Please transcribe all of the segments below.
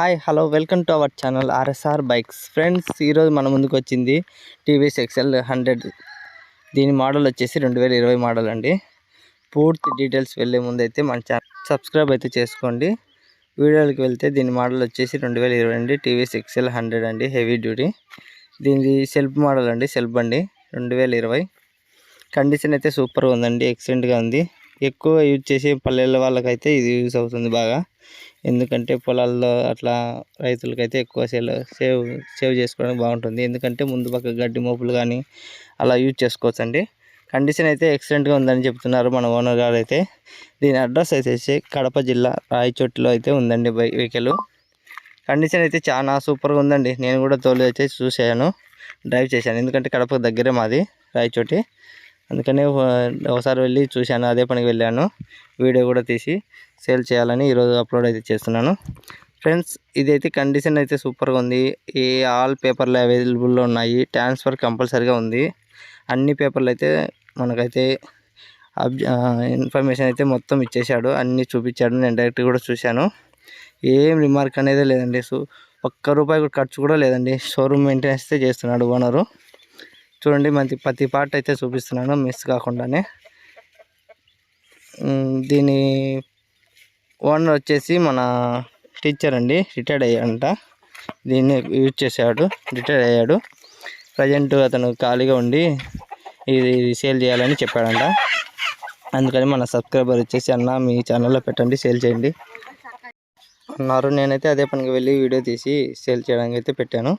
Hi hello welcome to our channel RSR bikes friends ఈరోజు మన ముందుకు వచ్చింది టీవీఎస్ ఎక్సెల్ హండ్రెడ్ దీని మోడల్ వచ్చేసి రెండు వేల ఇరవై మోడల్ అండి. పూర్తి డీటెయిల్స్ వెళ్ళే ముందు అయితే మన ఛానల్ సబ్స్క్రైబ్ అయితే చేసుకోండి. వీడియోకి వెళ్తే దీని మోడల్ వచ్చేసి రెండు వేల ఇరవై అండి. టీవీఎస్ ఎక్సెల్ హండ్రెడ్ అండి హెవీ డ్యూటీ దీనిది సెల్ఫ్ మోడల్ అండి సెల్ఫ్ అండి రెండు వేల ఇరవై. కండిషన్ అయితే సూపర్గా ఉందండి ఎక్సలెంట్గా ఉంది. ఎక్కువ యూజ్ చేసే పల్లెల వాళ్ళకైతే ఇది యూజ్ అవుతుంది బాగా. ఎందుకంటే పొలాల్లో అట్లా రైతులకైతే ఎక్కువ సేల్ సేవ్ సేవ్ చేసుకోవడానికి బాగుంటుంది. ఎందుకంటే ముందు పక్క గడ్డి మోపులు కానీ అలా యూజ్ చేసుకోవచ్చండి. కండిషన్ అయితే ఎక్సలెంట్గా ఉందని చెప్తున్నారు మన ఓనర్ గారు అయితే. దీని అడ్రస్ అయితే కడప జిల్లా రాయచోటిలో అయితే ఉందండి వెహికల్. కండిషన్ అయితే చాలా సూపర్గా ఉందండి. నేను కూడా తోలు అయితే చూసాను డ్రైవ్ చేశాను. ఎందుకంటే కడప దగ్గరే మాది రాయచోటి. అందుకనే ఒకసారి వెళ్ళి చూశాను అదే పనికి వెళ్ళాను. వీడియో కూడా తీసి సేల్ చేయాలని ఈరోజు అప్లోడ్ అయితే చేస్తున్నాను. ఫ్రెండ్స్ ఇదైతే కండిషన్ అయితే సూపర్గా ఉంది. ఈ ఆల్ పేపర్లు అవైలబుల్లో ఉన్నాయి. ట్రాన్స్ఫర్ కంపల్సరీగా ఉంది. అన్ని పేపర్లు అయితే మనకైతే ఇన్ఫర్మేషన్ అయితే మొత్తం ఇచ్చేశాడు. అన్నీ చూపించాడు. నేను డైరెక్ట్ కూడా చూశాను. ఏం రిమార్క్ అనేది లేదండి. సో ఒక్క రూపాయి ఖర్చు కూడా లేదండి. షోరూమ్ మెయింటెనెన్స్ చేస్తున్నాడు ఓనరు. చూడండి మంచి ప్రతి పార్ట్ అయితే చూపిస్తున్నాను మిస్ కాకుండానే. దీని ఓనర్ వచ్చేసి మన టీచర్ అండి రిటైర్డ్ అయ్యాడంట. దీన్ని యూజ్ చేశాడు రిటైర్డ్ అయ్యాడు. ప్రజెంట్ అతను ఖాళీగా ఉండి ఇది సేల్ చేయాలని చెప్పాడంట. అందుకని మన సబ్స్క్రైబర్ వచ్చేసి అన్న మీ ఛానల్లో పెట్టండి సేల్ చేయండి. అన్నారు. నేనైతే అదే పనికి వెళ్ళి వీడియో తీసి సేల్ చేయడానికి అయితే పెట్టాను.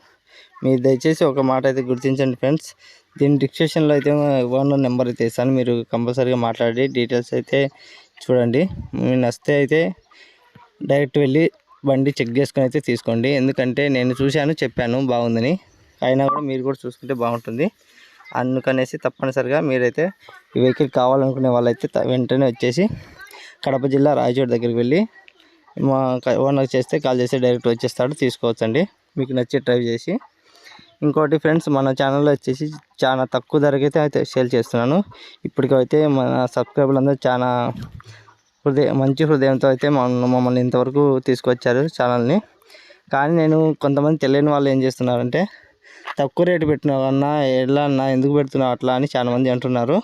మీరు దయచేసి ఒక మాట అయితే గుర్తించండి ఫ్రెండ్స్. దీని డిస్క్రిప్షన్లో అయితే ఓనర్ నెంబర్ అయితే ఇస్తాను మీరు కంపల్సరీగా మాట్లాడి డీటెయిల్స్ అయితే చూడండి. మీరు నచ్చితే అయితే డైరెక్ట్ వెళ్ళి బండి చెక్ చేసుకుని అయితే తీసుకోండి. ఎందుకంటే నేను చూశాను చెప్పాను బాగుందని. అయినా కూడా మీరు కూడా చూసుకుంటే బాగుంటుంది. అందుకనేసి తప్పనిసరిగా మీరైతే ఈ వెహికల్ కావాలనుకునే వాళ్ళైతే వెంటనే వచ్చేసి కడప జిల్లా రాయచోటి దగ్గరికి వెళ్ళి మా ఓనర్ చేస్తే కాల్ చేస్తే డైరెక్ట్ వచ్చేస్తాడు తీసుకోవచ్చండి. మీకు నచ్చి ట్రై చేసి. ఇంకోటి ఫ్రెండ్స్ మన ఛానల్లో వచ్చేసి చాలా తక్కువ ధరకైతే అయితే సేల్ చేస్తున్నాను. ఇప్పటికైతే మన సబ్స్క్రైబర్లు అందరూ చాలా హృదయ మంచి హృదయంతో అయితే మమ్మల్ని ఇంతవరకు తీసుకొచ్చారు ఛానల్ని కానీ నేను కొంతమంది తెలియని వాళ్ళు ఏం చేస్తున్నారంటే తక్కువ రేటు పెట్టిన అన్న ఎలా అన్నా ఎందుకు పెడుతున్నావు అట్లా అని చాలామంది అంటున్నారు.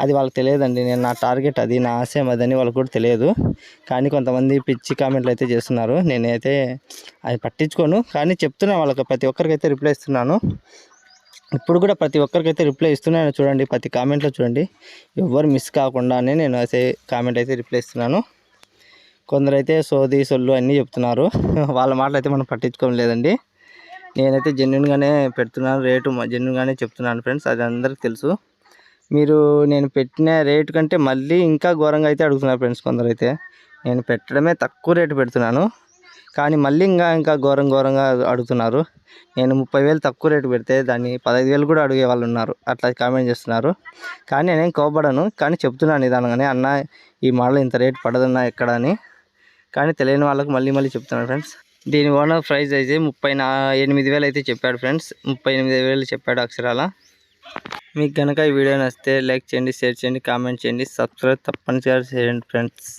అది వాళ్ళకి తెలియదండి. నేను నా టార్గెట్ అది నా ఆశయం అదని వాళ్ళకి కూడా తెలియదు. కానీ కొంతమంది పిచ్చి కామెంట్లు అయితే చేస్తున్నారు. నేనైతే అది పట్టించుకోను. కానీ చెప్తున్నా వాళ్ళకి ప్రతి ఒక్కరికైతే రిప్లై ఇస్తున్నాను. ఇప్పుడు కూడా ప్రతి ఒక్కరికైతే రిప్లై ఇస్తున్నాను చూడండి ప్రతి కామెంట్లో చూడండి. ఎవరు మిస్ కాకుండానే నేను అయితే కామెంట్ అయితే రిప్లై ఇస్తున్నాను. కొందరైతే సోది సొల్లు అన్నీ చెప్తున్నారు. వాళ్ళ మాటలు అయితే మనం పట్టించుకోవడం లేదండి. నేనైతే జెన్యున్గానే పెడుతున్నాను రేటు జెన్యున్గానే చెప్తున్నాను ఫ్రెండ్స్ అది అందరికి తెలుసు. మీరు నేను పెట్టిన రేటు కంటే మళ్ళీ ఇంకా ఘోరంగా అయితే అడుగుతున్నారు ఫ్రెండ్స్ కొందరు అయితే నేను పెట్టడమే తక్కువ రేటు పెడుతున్నాను. కానీ మళ్ళీ ఇంకా ఇంకా ఘోరం ఘోరంగా అడుగుతున్నారు. నేను ముప్పై వేలు తక్కువ రేటు పెడితే దాన్ని పదహైదు వేలు కూడా అడిగే వాళ్ళు ఉన్నారు. అట్లా కామెంట్ చేస్తున్నారు. కానీ నేనేం కోపడను కానీ చెప్తున్నాను నిదానంగానే అన్న ఈ మోడల్ ఇంత రేటు పడదన్నా ఎక్కడ అని. కానీ తెలియని వాళ్ళకు మళ్ళీ మళ్ళీ చెప్తున్నాను ఫ్రెండ్స్. దీని ఓనర్ ప్రైస్ అయితే ముప్పై నా ఎనిమిది వేలు అయితే చెప్పాడు ఫ్రెండ్స్. ముప్పై ఎనిమిది వేలు చెప్పాడు అక్షరాల. మీకు కనుక ఈ వీడియో నచ్చితే లైక్ చేయండి షేర్ చేయండి కామెంట్ చేయండి. సబ్స్క్రైబ్ తప్పనిసరిగా చేయండి ఫ్రెండ్స్.